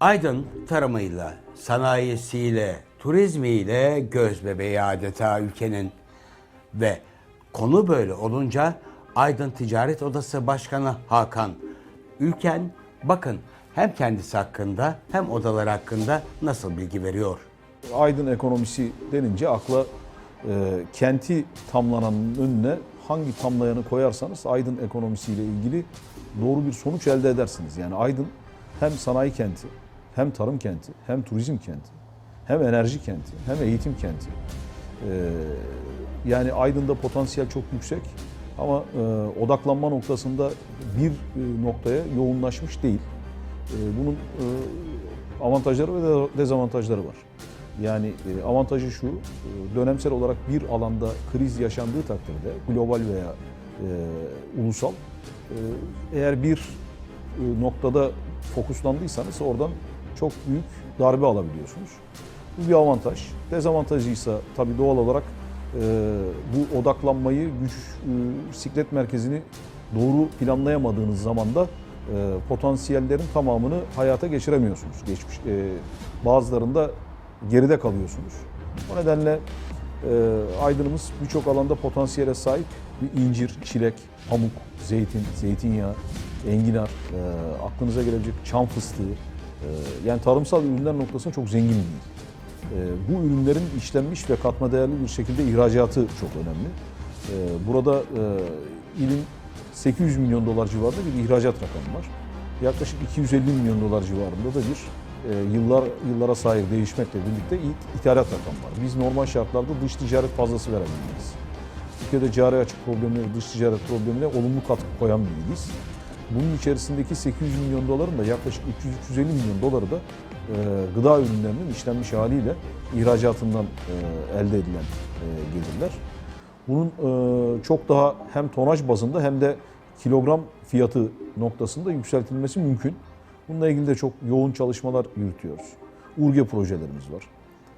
Aydın tarımıyla, sanayisiyle, turizmiyle göz bebeği adeta ülkenin ve konu böyle olunca Aydın Ticaret Odası Başkanı Hakan Ülken bakın hem kendisi hakkında hem odalar hakkında nasıl bilgi veriyor. Aydın ekonomisi denince akla e, kenti tamlananın önüne hangi tamlayanı koyarsanız Aydın ekonomisiyle ilgili doğru bir sonuç elde edersiniz. Yani Aydın hem sanayi kenti, hem tarım kenti, hem turizm kenti, hem enerji kenti, hem eğitim kenti. E, yani Aydın'da potansiyel çok yüksek ama e, odaklanma noktasında bir e, noktaya yoğunlaşmış değil. E, bunun e, avantajları ve de- dezavantajları var. Yani e, avantajı şu, e, dönemsel olarak bir alanda kriz yaşandığı takdirde global veya e, ulusal, e, eğer bir e, noktada fokuslandıysanız oradan çok büyük darbe alabiliyorsunuz. Bu bir avantaj. Dezavantajı ise tabii doğal olarak e, bu odaklanmayı, güç e, siklet merkezini doğru planlayamadığınız zaman da e, potansiyellerin tamamını hayata geçiremiyorsunuz. Geçmiş e, bazılarında geride kalıyorsunuz. O nedenle e, Aydın'ımız birçok alanda potansiyele sahip bir incir, çilek, pamuk, zeytin, zeytinyağı, enginar, e, aklınıza gelebilecek çam fıstığı, yani tarımsal ürünler noktasında çok zengin bir il. E, bu ürünlerin işlenmiş ve katma değerli bir şekilde ihracatı çok önemli. E, burada e, ilin 800 milyon dolar civarında bir ihracat rakamı var. Yaklaşık 250 milyon dolar civarında da bir e, yıllar yıllara sahip değişmekle birlikte it- ithalat rakamı var. Biz normal şartlarda dış ticaret fazlası veren bir iliz. Türkiye'de cari açık problemleri, dış ticaret problemine olumlu katkı koyan bir. Bunun içerisindeki 800 milyon doların da yaklaşık 300-350 milyon doları da e, gıda ürünlerinin işlenmiş haliyle ihracatından e, elde edilen e, gelirler. Bunun çok daha hem tonaj bazında hem de kilogram fiyatı noktasında yükseltilmesi mümkün. Bununla ilgili de çok yoğun çalışmalar yürütüyoruz. URGE projelerimiz var.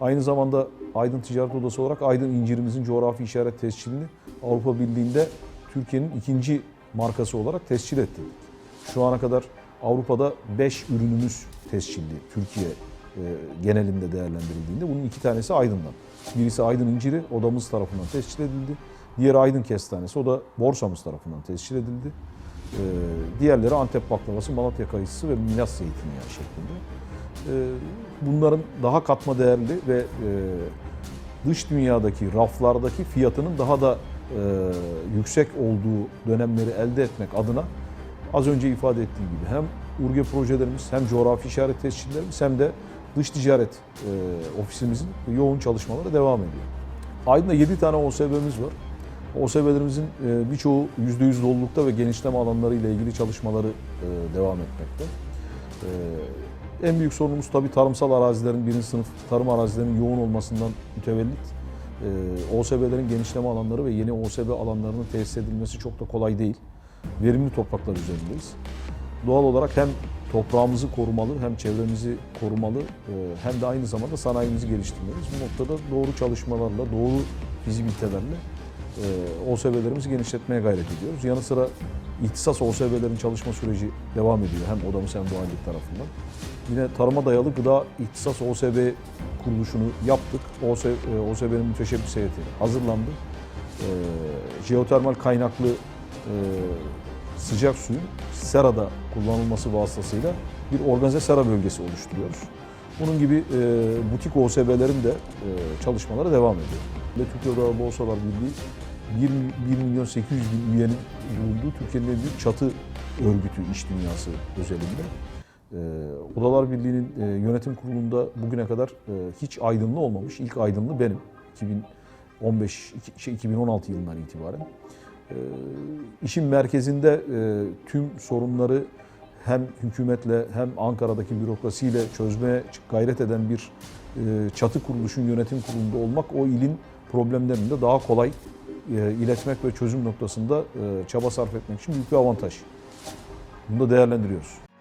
Aynı zamanda Aydın Ticaret Odası olarak Aydın incirimizin coğrafi işaret tescilini Avrupa Birliği'nde Türkiye'nin ikinci markası olarak tescil ettirdik. Şu ana kadar Avrupa'da 5 ürünümüz tescilli Türkiye e, genelinde değerlendirildiğinde. Bunun iki tanesi Aydın'dan. Birisi Aydın inciri odamız tarafından tescil edildi. Diğeri Aydın kestanesi o da borsamız tarafından tescil edildi. E, diğerleri Antep baklavası, Malatya kayısısı ve Milas zeytinyağı şeklinde. E, bunların daha katma değerli ve dış dünyadaki raflardaki fiyatının daha da yüksek olduğu dönemleri elde etmek adına az önce ifade ettiğim gibi hem URGE projelerimiz hem coğrafi işaret tescillerimiz hem de dış ticaret e, ofisimizin yoğun çalışmaları devam ediyor. Aydın'da 7 tane OSB'miz var. OSB'lerimizin e, birçoğu %100 dolulukta ve genişleme alanları ile ilgili çalışmaları e, devam etmekte. E, en büyük sorunumuz tabii tarımsal arazilerin, birinci sınıf tarım arazilerinin yoğun olmasından mütevellit. E, OSB'lerin genişleme alanları ve yeni OSB alanlarının tesis edilmesi çok da kolay değil. Verimli topraklar üzerindeyiz. Doğal olarak hem toprağımızı korumalı hem çevremizi korumalı e, hem de aynı zamanda sanayimizi geliştirmeliyiz. Bu noktada doğru çalışmalarla, doğru fizibilitelerle e, OSB'lerimizi genişletmeye gayret ediyoruz. Yanı sıra ihtisas OSB'lerin çalışma süreci devam ediyor hem odamız hem doğallik tarafından. Yine tarıma dayalı gıda ihtisas OSB kuruluşunu yaptık. OS, e, OSB'nin müteşebbis heyeti hazırlandı. Jeotermal kaynaklı sıcak suyun serada kullanılması vasıtasıyla bir organize sera bölgesi oluşturuyoruz. Bunun gibi e, butik OSB'lerin de e, çalışmaları devam ediyor. Ve Türkiye Odalar Borsalar Birliği 1, 1 milyon 800 bin üyenin bulunduğu Türkiye'nin en büyük çatı örgütü iş dünyası özelinde. E, Odalar Birliği'nin e, yönetim kurulunda bugüne kadar e, hiç aydınlı olmamış. İlk aydınlı benim. 2015 iki- şey, 2016 yılından itibaren. E, işin merkezinde e, tüm sorunları hem hükümetle hem Ankara'daki bürokrasiyle çözmeye gayret eden bir e, çatı kuruluşun yönetim kurulunda olmak o ilin problemlerini de daha kolay e, iletmek ve çözüm noktasında çaba sarf etmek için büyük bir avantaj. Bunu da değerlendiriyoruz.